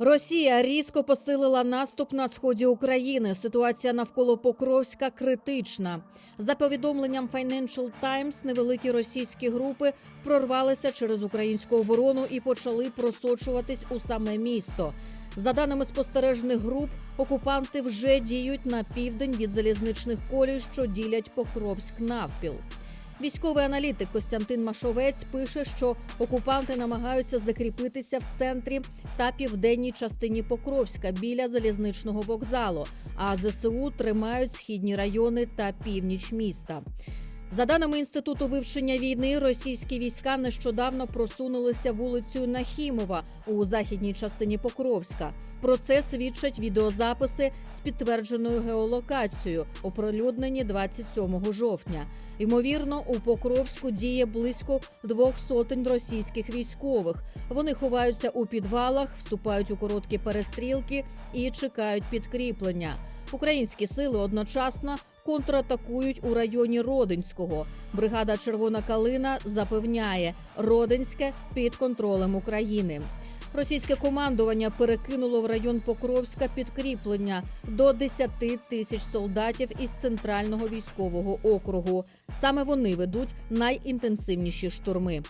Росія різко посилила наступ на сході України. Ситуація навколо Покровська критична. За повідомленням Financial Times, невеликі російські групи прорвалися через українську оборону і почали просочуватись у саме місто. За даними спостережних груп, окупанти вже діють на південь від залізничних колій, що ділять Покровськ навпіл. Військовий аналітик Костянтин Машовець пише, що окупанти намагаються закріпитися в центрі та південній частині Покровська біля залізничного вокзалу. А ЗСУ тримають східні райони та північ міста. За даними інституту вивчення війни, російські війська нещодавно просунулися вулицею Нахімова у західній частині Покровська. Про це свідчать відеозаписи з підтвердженою геолокацією, оприлюднені 27 жовтня. Ймовірно, у Покровську діє близько двох сотень російських військових. Вони ховаються у підвалах, вступають у короткі перестрілки і чекають підкріплення. Українські сили одночасно контратакують у районі Родинського. Бригада Червона калина запевняє, Родинське під контролем України. Російське командування перекинуло в район Покровська підкріплення до 10 тисяч солдатів із центрального військового округу. Саме вони ведуть найінтенсивніші штурми.